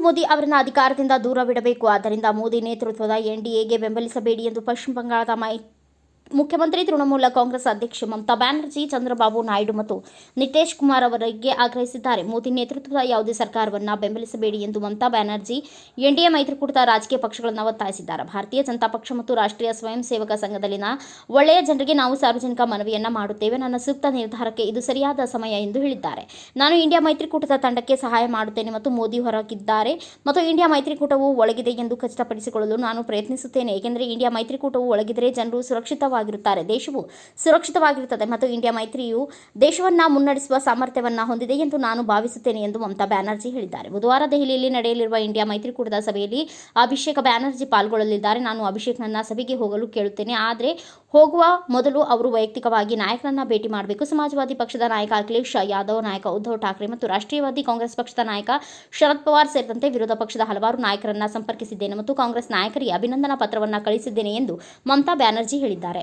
ಮೋದಿ ಅವರನ್ನು ಅಧಿಕಾರದಿಂದ ದೂರವಿಡಬೇಕು. ಆದ್ದರಿಂದ ಮೋದಿ ನೇತೃತ್ವದ ಎನ್ಡಿಎಗೆ ಬೆಂಬಲಿಸಬೇಡಿ ಎಂದು ಪಶ್ಚಿಮ ಬಂಗಾಳದ ಮೈ ಮುಖ್ಯಮಂತ್ರಿ ತೃಣಮೂಲ ಕಾಂಗ್ರೆಸ್ ಅಧ್ಯಕ್ಷ ಮಮತಾ ಬ್ಯಾನರ್ಜಿ, ಚಂದ್ರಬಾಬು ನಾಯ್ಡು ಮತ್ತು ನಿತೇಶ್ ಕುಮಾರ್ ಅವರಿಗೆ ಆಗ್ರಹಿಸಿದ್ದಾರೆ. ಮೋದಿ ನೇತೃತ್ವದ ಯಾವುದೇ ಸರ್ಕಾರವನ್ನು ಬೆಂಬಲಿಸಬೇಡಿ ಎಂದು ಮಮತಾ ಬ್ಯಾನರ್ಜಿ, ಎನ್ಡಿಎ ಮೈತ್ರಿಕೂಟದ ರಾಜಕೀಯ ಪಕ್ಷಗಳನ್ನು ಒತ್ತಾಯಿಸಿದ್ದಾರೆ. ಭಾರತೀಯ ಜನತಾ ಪಕ್ಷ ಮತ್ತು ರಾಷ್ಟ್ರೀಯ ಸ್ವಯಂ ಸೇವಕ ಸಂಘದಲ್ಲಿನ ಒಳ್ಳೆಯ ಜನರಿಗೆ ನಾವು ಸಾರ್ವಜನಿಕ ಮನವಿಯನ್ನು ಮಾಡುತ್ತೇವೆ. ನನ್ನ ಸೂಕ್ತ ನಿರ್ಧಾರಕ್ಕೆ ಇದು ಸರಿಯಾದ ಸಮಯ ಎಂದು ಹೇಳಿದ್ದಾರೆ. ನಾನು ಇಂಡಿಯಾ ಮೈತ್ರಿಕೂಟದ ತಂಡಕ್ಕೆ ಸಹಾಯ ಮಾಡುತ್ತೇನೆ ಮತ್ತು ಮೋದಿ ಹೊರಗಿದ್ದಾರೆ ಮತ್ತು ಇಂಡಿಯಾ ಮೈತ್ರಿಕೂಟವು ಒಳಗಿದೆ ಎಂದು ಖಚಿತಪಡಿಸಿಕೊಳ್ಳಲು ನಾನು ಪ್ರಯತ್ನಿಸುತ್ತೇನೆ. ಏಕೆಂದರೆ ಇಂಡಿಯಾ ಮೈತ್ರಿಕೂಟವು ಒಳಗಿದರೆ ಜನರು ಸುರಕ್ಷಿತವಾಗಿರುತ್ತಾರೆ ದೇಶವು ಸುರಕ್ಷಿತವಾಗಿರುತ್ತದೆ ಮತ್ತು ಇಂಡಿಯಾ ಮೈತ್ರಿಯು ದೇಶವನ್ನ ಮುನ್ನಡೆಸುವ ಸಾಮರ್ಥ್ಯವನ್ನ ಹೊಂದಿದೆ ಎಂದು ನಾನು ಭಾವಿಸುತ್ತೇನೆ ಎಂದು ಮಮತಾ ಬ್ಯಾನರ್ಜಿ ಹೇಳಿದ್ದಾರೆ. ಬುಧವಾರ ದೆಹಲಿಯಲ್ಲಿ ನಡೆಯಲಿರುವ ಇಂಡಿಯಾ ಮೈತ್ರಿಕೂಟದ ಸಭೆಯಲ್ಲಿ ಅಭಿಷೇಕ ಬ್ಯಾನರ್ಜಿ ಪಾಲ್ಗೊಳ್ಳಲಿದ್ದಾರೆ. ನಾನು ಅಭಿಷೇಕ್ನನ್ನ ಸಭೆಗೆ ಹೋಗಲು ಕೇಳುತ್ತೇನೆ. ಆದರೆ ಹೋಗುವ ಮೊದಲು ಅವರು ವೈಯಕ್ತಿಕವಾಗಿ ನಾಯಕರನ್ನ ಭೇಟಿ ಮಾಡಬೇಕು. ಸಮಾಜವಾದಿ ಪಕ್ಷದ ನಾಯಕ ಅಖಿಲೇಶ್ ಯಾದವ್, ನಾಯಕ ಉದ್ಧವ್ ಠಾಕ್ರೆ ಮತ್ತು ರಾಷ್ಟ್ರೀಯವಾದಿ ಕಾಂಗ್ರೆಸ್ ಪಕ್ಷದ ನಾಯಕ ಶರದ್ ಪವಾರ್ ಸೇರಿದಂತೆ ವಿರೋಧ ಪಕ್ಷದ ಹಲವಾರು ನಾಯಕರನ್ನ ಸಂಪರ್ಕಿಸಿದ್ದೇನೆ ಮತ್ತು ಕಾಂಗ್ರೆಸ್ ನಾಯಕರಿಗೆ ಅಭಿನಂದನಾ ಪತ್ರವನ್ನು ಕಳಿಸಿದ್ದೇನೆ ಎಂದು ಮಮತಾ ಬ್ಯಾನರ್ಜಿ ಹೇಳಿದ್ದಾರೆ.